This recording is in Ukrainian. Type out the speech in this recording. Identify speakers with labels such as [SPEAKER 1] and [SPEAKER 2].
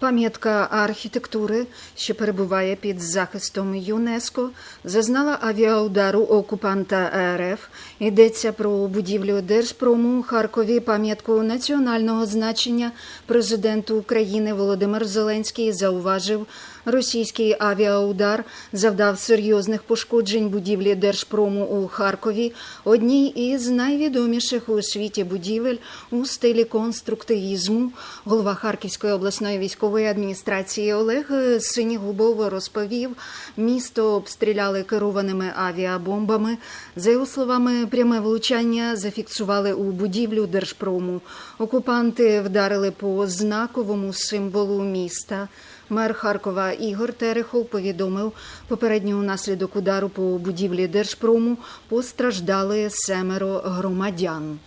[SPEAKER 1] Пам'ятка архітектури, що перебуває під захистом ЮНЕСКО, зазнала авіаудару окупанта РФ. Йдеться про будівлю Держпрому у Харкові, пам'ятку національного значення. Президент України Володимир Зеленський зауважив, російський авіаудар завдав серйозних пошкоджень будівлі Держпрому у Харкові, одній із найвідоміших у світі будівель у стилі конструктивізму. Голова Харківської обласної військової адміністрації Олег Синігубов розповів, місто обстріляли керованими авіабомбами. За його словами, пряме влучання зафіксували у будівлю Держпрому. Окупанти вдарили по знаковому символу міста. Мер Харкова Ігор Терехов повідомив, попередньо унаслідок удару по будівлі Держпрому постраждали семеро громадян.